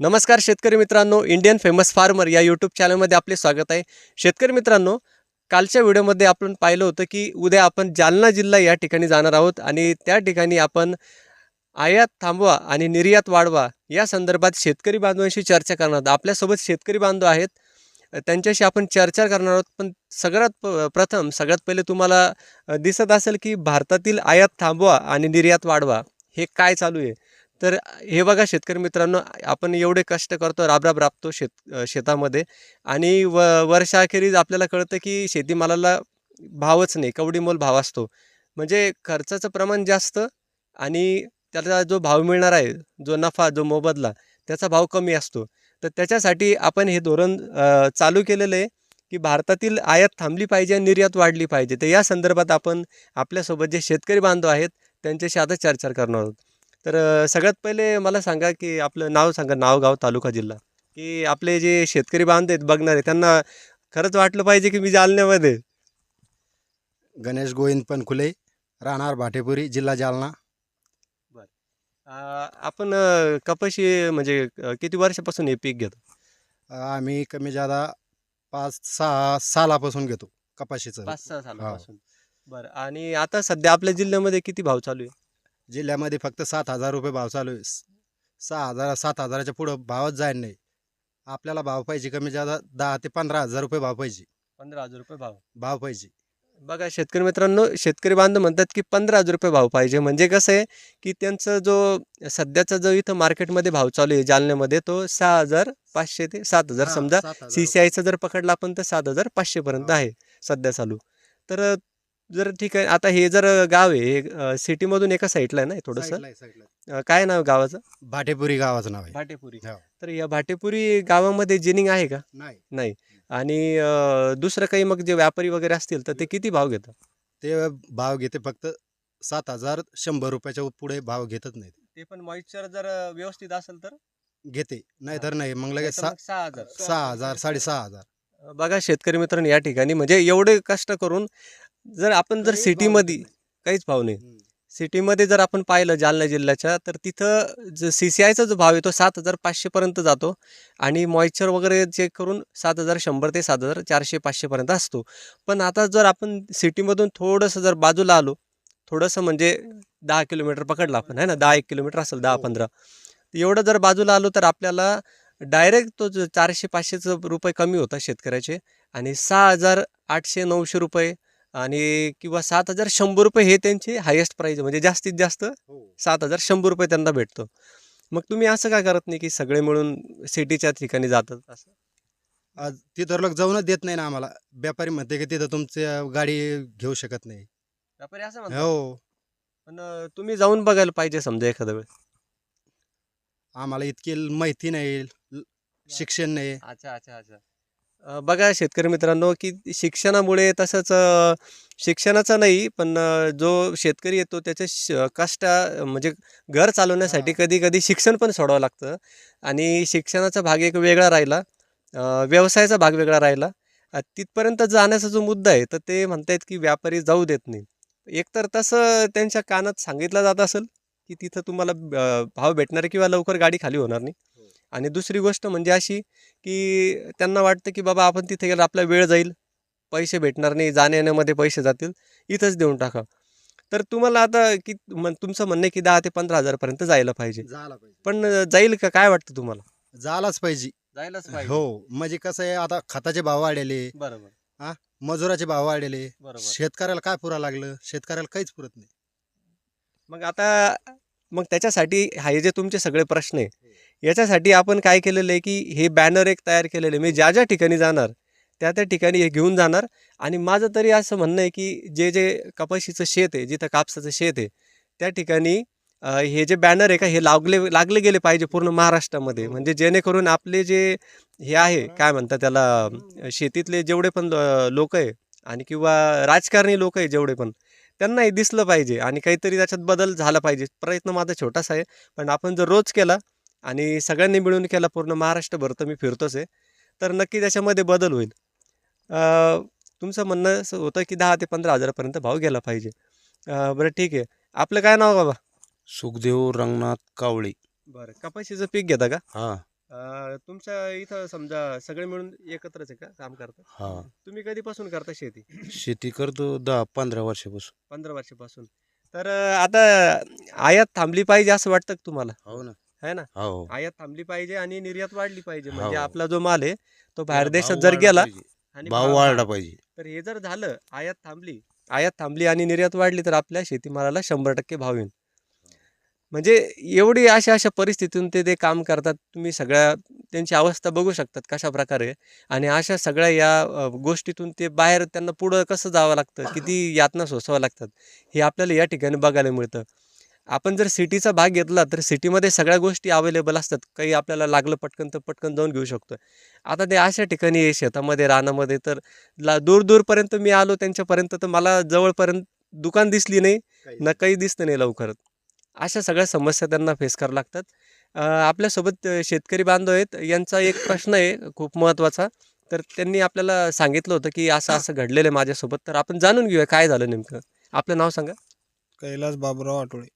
नमस्कार शेतकरी मित्रांनो इंडियन फेमस फार्मर या यूट्यूब चॅनलमध्ये आपले स्वागत आहे. शेतकरी मित्रांनो कालच्या व्हिडिओमध्ये आपण पाहिलं होतं की उद्या आपण जालना जिल्हा या ठिकाणी जाणार आहोत आणि त्या ठिकाणी आपण आयात थांबवा आणि निर्यात वाढवा या संदर्भात शेतकरी बांधवांशी चर्चा करणार आहोत. आपल्यासोबत शेतकरी बांधव आहेत. त्यांच्याशी आपण चर्चा करणार आहोत. पण सगळ्यात प प्रथम सगळ्यात पहिले तुम्हाला दिसत असेल की भारतातील आयात थांबवा आणि निर्यात वाढवा. हे काय चालू आहे? तर हे बघा शेतकरी मित्रांनो आपण एवढे कष्ट करतो राबराब राबतो शेत शेतामध्ये आणि व वर्षाखेरीज आपल्याला कळतं की शेतीमालाला भावच नाही कवडीमोल भाव असतो. म्हणजे खर्चाचं प्रमाण जास्त आणि त्याला जो भाव मिळणार आहे जो नफा जो मोबदला त्याचा भाव कमी असतो. तर त्याच्यासाठी आपण हे धोरण चालू केलेलं आहे की भारतातील आयात थांबली पाहिजे आणि निर्यात वाढली पाहिजे. तर या संदर्भात आपण आपल्यासोबत जे शेतकरी बांधव आहेत त्यांच्याशी आता चर्चा करणार आहोत. तर सगळ्यात पहिले मला सांगा की आपलं नाव सांगा नाव गाव तालुका जिल्हा. की आपले जे शेतकरी बांधव आहेत बघणारे त्यांना खरंच वाटलं पाहिजे की मी जालन्यामध्ये. गणेश गोविंद पनखुले राहणार भाटेपुरी जिल्हा जालना. अ, आपण अ, कपाशी म्हणजे अ, किती वर्षापासून हे पीक घेतो? आम्ही कमी जादा पाच सहा सालापासून घेतो कपाशीचं. पाच सहा सालापासून. बरं. आणि आता सध्या आपल्या जिल्ह्यामध्ये किती भाव चालू आहे? जिल्ह्यामध्ये फक्त सात हजार रुपये भाव चालू आहे. सहा हजार सात हजाराच्या पुढं भावच जाईल नाही. आपल्याला भाव पाहिजे कमी जादा दहा ते पंधरा हजार रुपये भाव पाहिजे. पंधरा हजार रुपये भाव. भाव पाहिजे. बघा शेतकरी मित्रांनो शेतकरी बांधव म्हणतात की पंधरा हजार रुपये भाव पाहिजे. म्हणजे कसं आहे की त्यांचं जो सध्याचा जो इथं मार्केटमध्ये भाव चालू आहे जालन्यामध्ये तो सहा हजार पाचशे ते सात हजार समजा सात हजार सी सी आयचं जर पकडला आपण तर सात हजार पाचशेपर्यंत हा. आहे सध्या चालू. तर जर ठीक आहे आता हे जर गाव आहे सिटीमधून एका साईडला आहे ना. थोडंसं. अ, काय नाव गावाचं? भाटेपुरी गावाचं नाव आहे. भाटेपुरी. हो. तर या भाटेपुरी गावामध्ये जिनिंग आहे का? नाही. नाही. आणि अ, दुसरं काही मग जे व्यापारी वगैरे असतील तर ते किती भाव घेतात? ते भाव घेते फक्त सात हजार शंभर रुपयाच्या पुढे भाव घेतच नाही ते पण मॉइश्चर जर व्यवस्थित असेल तर? घेते. नाही तर नाही. मग लगेच सहा हजार. सहा हजार साडेसहा हजार. बघा शेतकरी मित्रांनो या ठिकाणी म्हणजे एवढे कष्ट करून जर आपण जर सिटीमध्ये काहीच भाव नाही. सिटीमध्ये जर आपण पाहिलं जालना जिल्ह्याच्या तर तिथं जो सी सी आयचा जो भाव आहे तो सात हजार पाचशेपर्यंत जातो आणि मॉइश्चर वगैरे चेक करून सात हजार शंभर ते सात हजार चारशे पाचशेपर्यंत असतो. पण आता जर आपण सिटीमधून थोडंसं जर बाजूला आलो थोडंसं म्हणजे दहा किलोमीटर पकडलं आपण आहे ना? दहा एक किलोमीटर असेल दहा हो. पंधरा. एवढं जर बाजूला आलो तर आपल्याला डायरेक्ट तो जो चारशे पाचशेचं रुपये कमी होता शेतकऱ्याचे आणि सहा हजार आठशे नऊशे रुपये आणि किंवा सात हजार शंभर रुपये हे त्यांची हायेस्ट प्राईज म्हणजे जास्तीत जास्त हो. सात हजार शंभर रुपये त्यांना भेटतो. मग तुम्ही असं का करत नाही की सगळे मिळून सिटीच्या ठिकाणी जातात असं? आज तिथं लोक जाऊनच देत नाही ना आम्हाला. व्यापारी म्हणते की तिथं तुमची गाडी घेऊ शकत नाही. व्यापारी असं म्हणतात? हो. पण अं, तुम्ही जाऊन बघायला पाहिजे समजा एखाद्या वेळेस. आम्हाला इतकी माहिती नाही ल- शिक्षण नाही. अच्छा अच्छा अच्छा. बघा शेतकरी मित्रांनो की शिक्षणामुळे तसंच शिक्षणाचं नाही पण जो शेतकरी येतो त्याच्या श कष्ट म्हणजे घर चालवण्यासाठी. कधी कधी शिक्षण पण सोडावं लागतं. आणि शिक्षणाचा भाग एक वेगळा राहिला. व्यवसायाचा भाग वेगळा राहिला. तिथपर्यंत जाण्याचा जो मुद्दा आहे तर ते म्हणतायत की व्यापारी जाऊ देत नाही. एकतर तसं त्यांच्या कानात सांगितलं जात असेल की तिथं तुम्हाला भाव भेटणार किंवा लवकर गाडी खाली होणार नाही. आणि दुसरी गोष्ट म्हणजे अशी की त्यांना वाटतं की बाबा आपण तिथे गेलं आपला वेळ जाईल पैसे भेटणार नाही जाण्या येण्यामध्ये पैसे जातील इथंच देऊन टाका तर तुम्हाला आता की तुमचं म्हणणं आहे की दहा ते पंधरा हजारपर्यंत जायला पाहिजे. पण जाईल का? काय वाटतं तुम्हाला? झालाच पाहिजे. जायलाच हो म्हणजे कसं आहे आता खताचे भाव वाढले. बरोबर. मजुराचे भाव वाढले. शेतकऱ्याला काय पुरा लागलं? शेतकऱ्याला काहीच पुरत नाही. मग आता मग त्याच्यासाठी हे जे तुमचे सगळे प्रश्न आहे याच्यासाठी आपण काय केलेलं आहे की हे बॅनर एक तयार केलेले आहे. मी ज्या ज्या ठिकाणी जाणार त्या त्या ठिकाणी हे घेऊन जाणार. आणि माझं तरी असं म्हणणं आहे की जे जे कपाशीचं शेत आहे जिथं कापसाचं शेत आहे त्या ठिकाणी हे जे बॅनर आहे का हे लागले लागले गेले पाहिजे पूर्ण महाराष्ट्रामध्ये. हो. म्हणजे जेणेकरून आपले जे हे आहे काय म्हणतात त्याला शेतीतले जेवढे पण लोक आहे आणि किंवा राजकारणी लोक आहे जेवढे पण त्यांना हे दिसलं पाहिजे. आणि काहीतरी त्याच्यात बदल झाला पाहिजे. प्रयत्न माझा छोटासा आहे. पण आपण जर रोज केला आणि सगळ्यांनी मिळून केला पूर्ण महाराष्ट्रभर तर मी फिरतोच आहे. तर नक्की त्याच्यामध्ये बदल होईल. तुमचं म्हणणं असं होतं की दहा ते पंधरा हजारापर्यंत भाव गेला पाहिजे. बरं ठीक आहे. आपलं काय नाव बाबा? सुखदेव रंगनाथ कावळे. बरं. कपाशीचं पीक घेता का? हा. अं, तुमच्या इथं समजा सगळे मिळून एकत्रच आहे का काम करतात हा. तुम्ही कधीपासून करता शेती? शेती करतो दहा पंधरा वर्षापासून. पंधरा वर्षापासून. तर अं, आता आयात थांबली पाहिजे असं वाटतं का तुम्हाला? हो ना. है ना? हो. आयात थांबली पाहिजे आणि निर्यात वाढली पाहिजे. म्हणजे हो. आपला जो माल आहे तो बाहेर देशात भाव जर वाढला गेला पाहिजे. आणि भाव वाढला पाहिजे. तर हे जर झालं आयात थांबली आयात थांबली आणि निर्यात वाढली तर आपल्या शेतीमालाला शंभर टक्के भाव येईल. म्हणजे एवढी अशा अशा परिस्थितीतून ते ते काम करतात. तुम्ही सगळ्या त्यांची अवस्था बघू शकतात कशा प्रकारे. आणि अशा सगळ्या या अ, गोष्टीतून ते बाहेर त्यांना पुढं कसं जावं लागतं किती यातना सोसावं लागतात हे आपल्याला या ठिकाणी बघायला मिळतं. आपण जर सिटीचा भाग घेतला तर सिटीमध्ये सगळ्या गोष्टी अवेलेबल असतात. काही आपल्याला लागलं पटकन तर पटकन जाऊन घेऊ शकतो आता ते अशा ठिकाणी आहे, शेतामध्ये रानामध्ये तर ला दूर दूरपर्यंत मी आलो त्यांच्यापर्यंत तर मला जवळपर्यंत दुकान दिसली नाही ना काही दिसतं नाही लवकर अशा सगळ्या समस्या त्यांना फेस कराव्या लागतात. आपल्यासोबत शेतकरी बांधव आहेत. यांचा एक प्रश्न आहे खूप महत्त्वाचा. तर त्यांनी आपल्याला सांगितलं होतं की असं असं घडलेलं आहे माझ्यासोबत. तर आपण जाणून घेऊया काय झालं नेमकं? आपलं नाव सांगा. कैलास बाबुराव आठवळे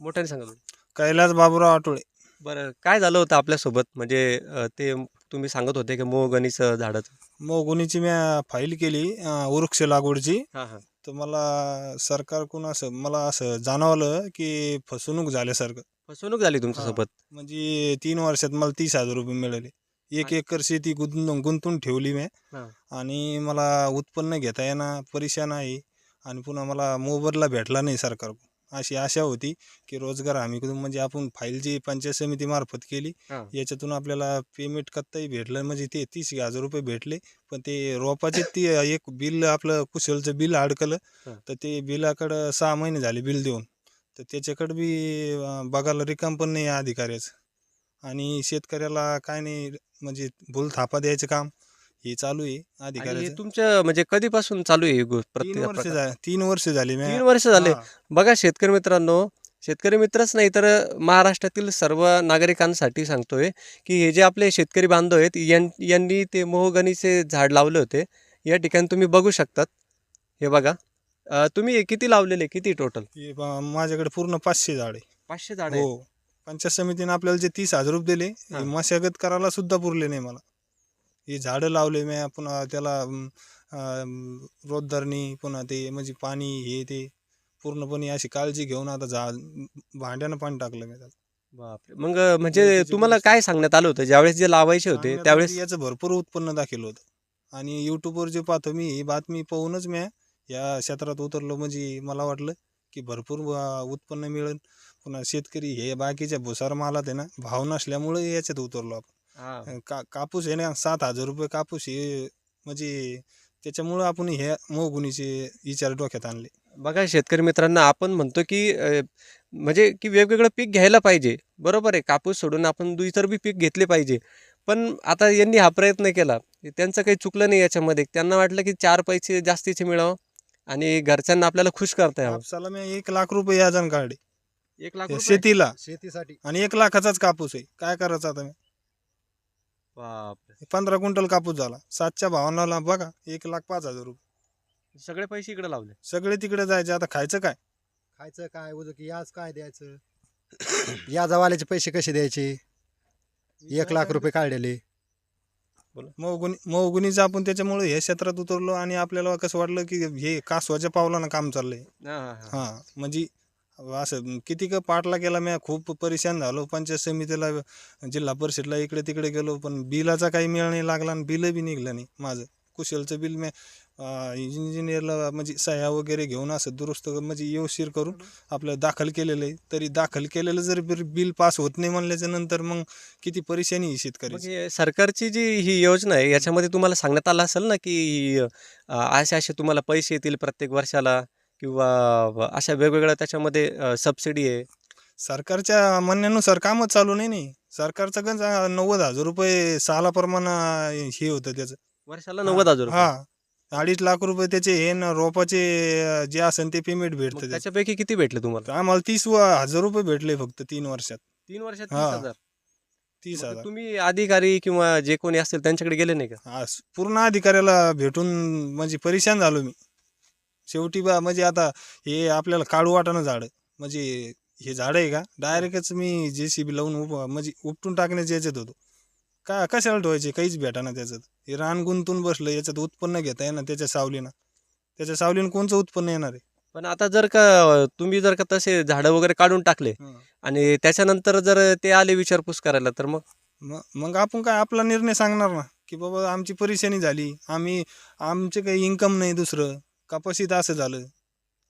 मोठ्याने सांगा तुम्ही. कैलास बाबुराव आठवळे बरं काय झालं होतं आपल्यासोबत? म्हणजे अ, ते तुम्ही सांगत होते की मोहगणीचं झाडाचं. मोगुनीची मी फाईल केली अं, वृक्ष लागवडची. हां हां. तर मला सरकारकडून असं मला असं जाणवलं की फसवणूक झाल्यासारखं फसवणूक झाली तुमच्यासोबत म्हणजे तीन वर्षात मला तीस हजार रुपये मिळाले. एक एकर शेती गुंतून गुंतून ठेवली मी. हां. आणि मला उत्पन्न घेता येणार परेशान आहे. आणि पुन्हा मला मोबदला भेटला नाही सरकारकडून. अशी आशा होती की रोजगार हमीकडून म्हणजे आपण फाईल जी पंचायत समितीमार्फत केली हां. याच्यातून आपल्याला पेमेंट कत्ताही भेटलं. म्हणजे ते तीस हजार रुपये भेटले पण ते रोपाचे ती एक बिल आपलं कुशलचं बिल अडकलं. तर ते बिलाकडं सहा महिने झाले बिल देऊन. तर त्याच्याकडं बी अं, बघायला रिकाम पण नाही या अधिकाऱ्याचं. आणि शेतकऱ्याला काय नाही म्हणजे भूल थापा द्यायचं काम. हे चालू आहे आणि हे अधिकाऱ्याचं तुमच्या म्हणजे कधीपासून चालू आहे ही तीन प्रत्येक वर्ष प्रकार? झाले तीन वर्ष झाली मी. तीन वर्ष झाले. हा. बघा शेतकरी मित्रांनो शेतकरी मित्रच नाही तर महाराष्ट्रातील सर्व नागरिकांसाठी सांगतोय की हे जे आपले शेतकरी बांधव आहेत यां यांनी ते मोहगणीचे झाड लावले होते. या ठिकाणी तुम्ही बघू शकतात. हे बघा. अं, तुम्ही हे किती लावलेले? किती टोटल हे माझ्याकडे पूर्ण पाचशे झाड आहे पाचशे झाड हो. पंचायत समितीने आपल्याला जे तीस हजार रुपये दिले हे हा. मशागत करायला सुद्धा पुरले नाही मला. हे झाडं लावले मी पुन्हा त्याला रोजदारणी पुन्हा ते म्हणजे पाणी हे ते पूर्णपणे अशी काळजी घेऊन आता झाड भांड्यानं पाणी टाकलं मी त्याला बापरे! मग म्हणजे तुम्हाला काय सांगण्यात आलं होतं? ज्यावेळेस जे लावायचे होते सांगण्यात त्यावेळेस आलं की याचं भरपूर उत्पन्न दाखवलं होतं. आणि यूट्यूबवर जे पाहतो मी ही बातमी पाहूनच मी या क्षेत्रात उतरलो. म्हणजे मला वाटलं की भरपूर अं, उत्पन्न मिळेल. पुन्हा शेतकरी हे बाकीच्या भुसार मालात आहे ना भाव नसल्यामुळे याच्यात उतरलो आपण. हा. का कापूस आहे ना सात हजार रुपये कापूस हे म्हणजे त्याच्यामुळं आपण हे मोहगुणीचे विचार डोक्यात आणले. बघा शेतकरी मित्रांना आपण म्हणतो की अ, म्हणजे की वेगवेगळं पीक घ्यायला पाहिजे. बरोबर आहे कापूस सोडून आपण दु- इतर बी पीक घेतले पाहिजे. पण आता यांनी हा प्रयत्न केला. त्यांचं काही चुकलं नाही याच्यामध्ये. त्यांना वाटलं की चार पैसे जास्तीचे मिळावं आणि घरच्यांना आपल्याला खुश करता यावं. कापसाला मी एक लाख रुपये याजन काढले. एक लाख रुपये? शेतीला. शेतीसाठी. आणि एक लाखाचाच कापूस आहे. काय करायचं आता मी? बापरे. पंधरा क्विंटल कापूस झाला. सातच्या भावाला बघा एक लाख पाच हजार रुपये. सगळे पैसे इकडे लावले. सगळे तिकडे जायचे. आता खायचं काय? खायचं काय? उजं की याज काय द्यायचं? याजावाल्याचे पैसे कसे द्यायचे? एक लाख रुपये काढलेले. मौगुनी मौगुनीचं आपण त्याच्यामुळे हे क्षेत्रात उतरलो आणि आपल्याला कसं वाटलं की हे कासवाच्या पावलानं काम चाललंय. हा म्हणजे असं किती का पाठला केला मी. खूप परेशान झालो. पंचायत समितीला जिल्हा परिषदला इकडे तिकडे गेलो. पण बिलाचा काही मेळ नाही लागला आणि बिल बी निघलं नाही माझं. कुशलचं बिल मी इंजिनियरला म्हणजे सह्या वगैरे घेऊन असं दुरुस्त म्हणजे व्यवस्थित करून आपलं दाखल केलेलं आहे. तरी दाखल केलेलं जर बिल पास होत नाही म्हणल्याच्या नंतर मग किती परेशानी आहे शेतकरी. सरकारची जी ही योजना आहे याच्यामध्ये तुम्हाला सांगण्यात आलं असेल ना की असे असे तुम्हाला पैसे येतील प्रत्येक वर्षाला? किंवा अशा वेगवेगळ्या त्याच्यामध्ये सबसिडी आहे? सरकारच्या म्हणण्यानुसार कामच चालू नाही नाही. सरकारचं गंज नव्वद हजार रुपये सालाप्रमाणे हे होतं त्याचं. वर्षाला नव्वद हजार. हा. अडीच लाख रुपये त्याचे हे न रोपाचे जे असेल ते पेमेंट भेटतं त्याचं. त्याच्यापैकी किती भेटले तुम्हाला? आम्हाला तीस हजार रुपये भेटले फक्त तीन वर्षात. तीन वर्षात तीस हा. हजार? तीस हजार. तुम्ही अधिकारी किंवा जे कोणी असतील त्यांच्याकडे गेले नाही का? पूर्ण अधिकाऱ्याला भेटून म्हणजे परेशान झालो मी. शेवटी बा म्हणजे आता हे आपल्याला काढू वाटाणं झाड. म्हणजे हे झाड आहे का? डायरेक्टच मी जे सी बी लावून उप म्हणजे उपटून टाकण्याच्या याच्यात होतो. का कशाला ठेवायचे? काहीच भेटाना त्याच्यात. हे रान गुंतून बसलं याच्यात उत्पन्न घेता येणार त्याच्या सावलीनं. त्याच्या सावलीनं कोणचं उत्पन्न येणार आहे? पण आता जर का तुम्ही जर का तसे झाडं वगैरे काढून टाकले आणि त्याच्यानंतर जर ते आले विचारपूस करायला तर मग? मग मग आपण काय आपला निर्णय सांगणार ना? की बाबा आमची परेशानी झाली. आम्ही आमचे काही इन्कम नाही दुसरं. कपाशीत असं झालं.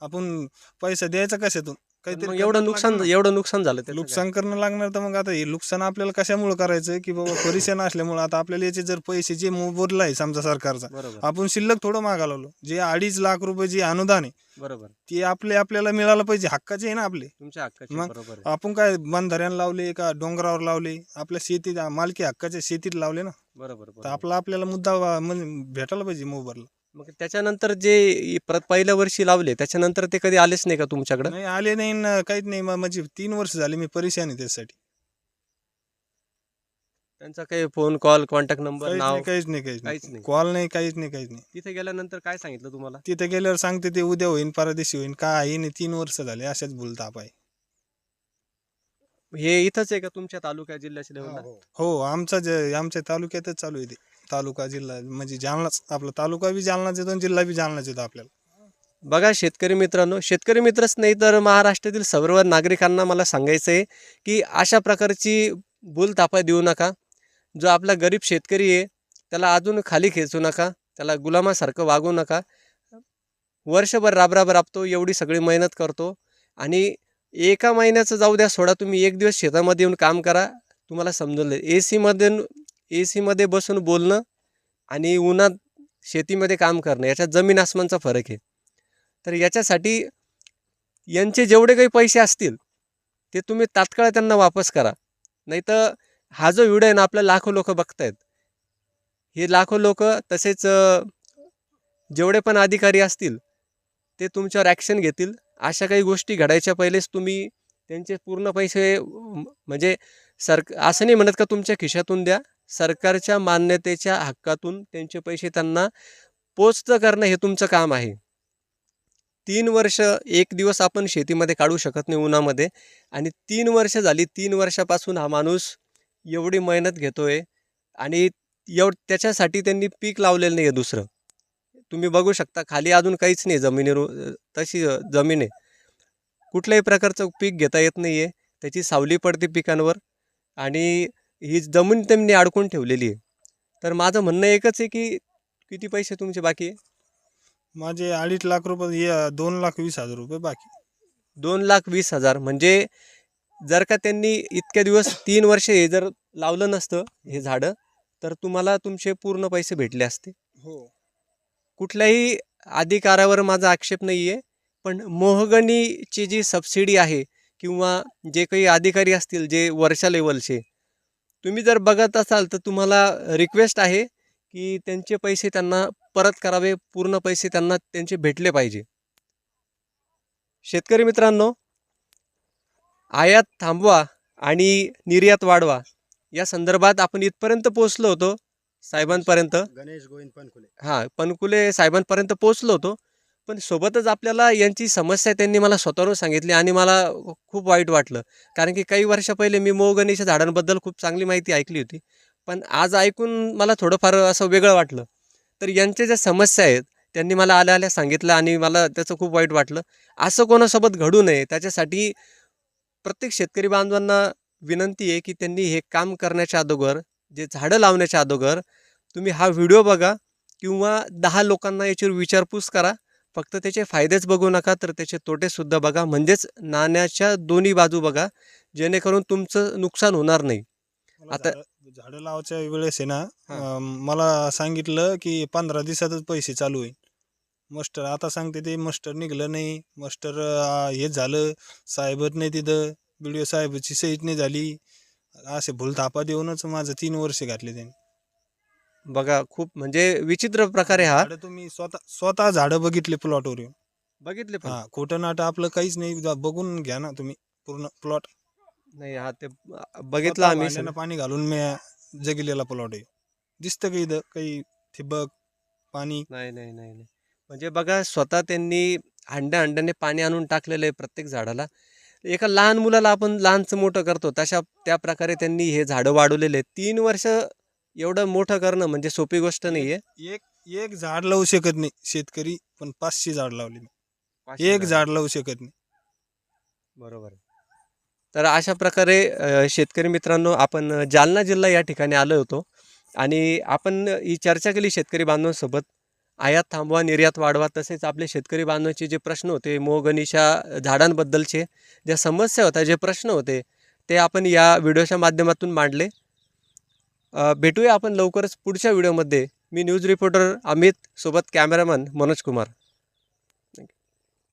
आपण पैसा द्यायचा कशातून? मग काहीतरी एवढं नुकसान. एवढं नुकसान झालं त्याचं काय? नुकसान करणं लागणार तर मग आता हे नुकसान आपल्याला कशामुळे करायचं? की बाबा परेशान असल्यामुळे आता आपल्याला याचे जर पैसे जे मोबदला आहे समजा सरकारचा बरोबर. आपण शिल्लक थोडं मागायला लागलो. जे अडीच लाख रुपये जे अनुदान आहे बरोबर. ते आपले आपल्याला मिळालं पाहिजे. हक्काचे आहे ना आपले. तुमच्या हक्काचे मग बरोबर आहे. आपण काय बंधाऱ्याला लावले का डोंगरावर लावले? आपल्या शेतीत मालकी हक्काच्या शेतीत लावले ना. बरोबर तर बरोबर. आपला आपल्याला मुद्दा वा- म्हणजे भेटायला पाहिजे मोबाईलला मग त्याच्यानंतर जे परत पहिल्या वर्षी लावले त्याच्यानंतर ते कधी आलेच नाही का तुमच्याकडे? नाही आले नाही न काहीच नाही. म- म्हणजे तीन वर्ष झाले मी परेशान आहे त्यासाठी त्यांचा काही फोन कॉल कॉन्टॅक्ट नंबर काहीच नाव? नाही काहीच नाही काहीच काहीच नाही. नाही. कॉल नाही काहीच नाही काहीच नाही. तिथे गेल्यानंतर काय सांगितलं तुम्हाला? तिथे गेल्यावर सांगते ते उद्या होईन परदेशी होईन काय नाही तीन वर्ष झाले अशाच बोलता आहे. हे इथंच आहे का तुमच्या तालुक्या जिल्ह्याच्या लेवलला? हो आमचा जे आमच्या तालुक्यातच चालू आहे ते. तालुका जिल्हा म्हणजे जालनाच आपला तालुका बी जालनाच येतो आणि जिल्हा बी जालनाच येतो आपल्याला. बघा शेतकरी मित्रांनो शेतकरी मित्रच नाही तर महाराष्ट्रातील सर्व नागरिकांना मला सांगायचं आहे की अशा प्रकारची भूलतापा देऊ नका. जो आपला गरीब शेतकरी आहे त्याला अजून खाली खेचू नका त्याला गुलामासारखं वागू नका. वर्षभर राबराब राबतो एवढी सगळी मेहनत करतो आणि एका महिन्याचं जाऊ द्या सोडा तुम्ही एक दिवस शेतामध्ये येऊन काम करा तुम्हाला समजून जाईल. ए सीमध्ये ए सीमध्ये बसून बोलणं आणि उन्हात शेतीमध्ये काम करणं याच्यात जमीन आसमानचा फरक आहे. तर याच्यासाठी यांचे जेवढे काही पैसे असतील ते तुम्ही तात्काळ त्यांना वापस करा. नाही तर हा जो व्हिडिओ आहे ना आपल्या लाखो लोक बघतायत. हे लाखो लोक तसेच जेवढे पण अधिकारी असतील ते तुमच्यावर ॲक्शन घेतील. अशा काही गोष्टी घडायच्या पहिलेच तुम्ही त्यांचे पूर्ण पैसे म्हणजे सर असं नाही म्हणत का तुमच्या खिशातून द्या. सरकारच्या मान्यतेच्या हक्कातून त्यांचे पैसे त्यांना पोचतं करणं हे तुमचं काम आहे. तीन वर्ष एक दिवस आपण शेतीमध्ये काढू शकत नाही उन्हामध्ये आणि तीन वर्ष झाली तीन वर्षापासून हा माणूस एवढी मेहनत घेतो आहे आणि एव त्याच्यासाठी त्यांनी पीक लावलेलं नाही आहे दुसरं. तुम्ही बघू शकता खाली अजून काहीच नाही जमिनीवर तशी जमीन आहे. कुठल्याही प्रकारचं पीक घेता येत नाही आहे त्याची सावली पडते पिकांवर आणि ही जमीन त्यांनी अडकून ठेवलेली आहे. तर माझं म्हणणं एकच आहे की किती पैसे तुमचे बाकी आहे? माझे अडीच लाख रुपये हे दोन लाख वीस हजार रुपये बाकी. दोन लाख वीस हजार. म्हणजे जर का त्यांनी इतक्या दिवस तीन वर्ष हे जर लावलं नसतं हे झाडं तर तुम्हाला तुमचे पूर्ण पैसे भेटले असते. हो. कुठल्याही अधिकारावर माझा आक्षेप नाही आहे पण मोहगणीची जी सबसिडी आहे किंवा जे काही अधिकारी असतील जे वरच्या लेवलचे तुम्ही जर बघत असाल तर तुम्हाला रिक्वेस्ट आहे की त्यांचे पैसे त्यांना परत करावे पूर्ण पैसे त्यांना त्यांचे भेटले पाहिजे. शेतकरी मित्रांनो आयात थांबवा आणि निर्यात वाढवा. या संदर्भात आपण इथपर्यंत पोहोचलो होतो साहेबांपर्यंत. गणेश गोविंद पनकुले. हां पनकुले साहेबांपर्यंत पोहोचलो होतो. पण सोबतच आपल्याला यांची समस्या त्यांनी मला स्वतःवरून सांगितली आणि मला खूप वाईट वाटलं. कारण की काही वर्षा पहिले मी मोगणीच्या झाडांबद्दल खूप चांगली माहिती ऐकली होती. पण आज ऐकून मला थोडंफार असं वेगळं वाटलं. तर यांच्या ज्या समस्या आहेत त्यांनी मला आल्या आल्या सांगितलं आणि मला त्याचं खूप वाईट वाटलं. असं कोणासोबत घडू नये त्याच्यासाठी प्रत्येक शेतकरी बांधवांना विनंती आहे की त्यांनी हे काम करण्याच्या अगोदर जे झाडं लावण्याच्या अगोदर तुम्ही हा व्हिडिओ बघा किंवा दहा लोकांना याच्यावर विचारपूस करा. फक्त त्याचे फायदेच बघू नका तर त्याचे तोटेसुद्धा बघा. म्हणजेच नाण्याच्या दोन्ही बाजू बघा जेणेकरून तुमचं नुकसान होणार नाही. आता- झाडं लावायच्या वेळेस आहे ना. अं, मला सांगितलं की पंधरा दिवसातच पैसे चालू होईल. मस्टर आता सांगते ते मस्टर निघलं नाही. मस्टर हे झालं साहेबच नाही तिथं. बी साहेबाची सहीच नाही झाली. असे भूलथापा देऊनच माझं तीन वर्ष घातले त्यांनी. बघा खूप म्हणजे विचित्र प्रकारे हा. झाडं तुम्ही स्वतः स्वतः झाडं बघितले प्लॉटवर येऊन बघितले पण. हा खोटं नाटं आपलं काहीच नाही. जा- बघून घ्या ना तुम्ही पूर्ण प्लॉट. नाही हा ते बघितलं आम्ही. सगळं. पाणी घालून मी जगिलेला प्लॉट आहे. दिसतं काही इथं? काही ठिबक पाणी? नाही नाही नाही नाही. म्हणजे बघा स्वतः त्यांनी हंड्या हंड्याने पाणी आणून टाकलेलं आहे प्रत्येक झाडाला. एका लहान मुलाला आपण लहानचं मोठं करतो तशा त्या प्रकारे त्यांनी हे झाडं वाढवलेले तीन वर्ष एवढं मोठं करणं म्हणजे सोपी गोष्ट नाही आहे एक एक झाड लावू शकत नाही शेतकरी पण पाचशे झाड लावली मी. एक झाड. लावू शकत नाही. बरोबर तर अशा प्रकारे अ, शेतकरी मित्रांनो आपण जालना जिल्हा या ठिकाणी आलो होतो. आणि आपण ही चर्चा केली शेतकरी बांधवांसोबत. आयात थांबवा निर्यात वाढवा तसेच आपले शेतकरी बांधवांचे जे प्रश्न होते मोगनीच्या झाडांबद्दलचे ज्या समस्या होत्या जे प्रश्न होते ते आपण या व्हिडिओच्या माध्यमातून मांडले. भेटूया आपण लवकरच पुढच्या व्हिडिओमध्ये. मी न्यूज रिपोर्टर अमित सोबत कॅमेरामन मनोज कुमार.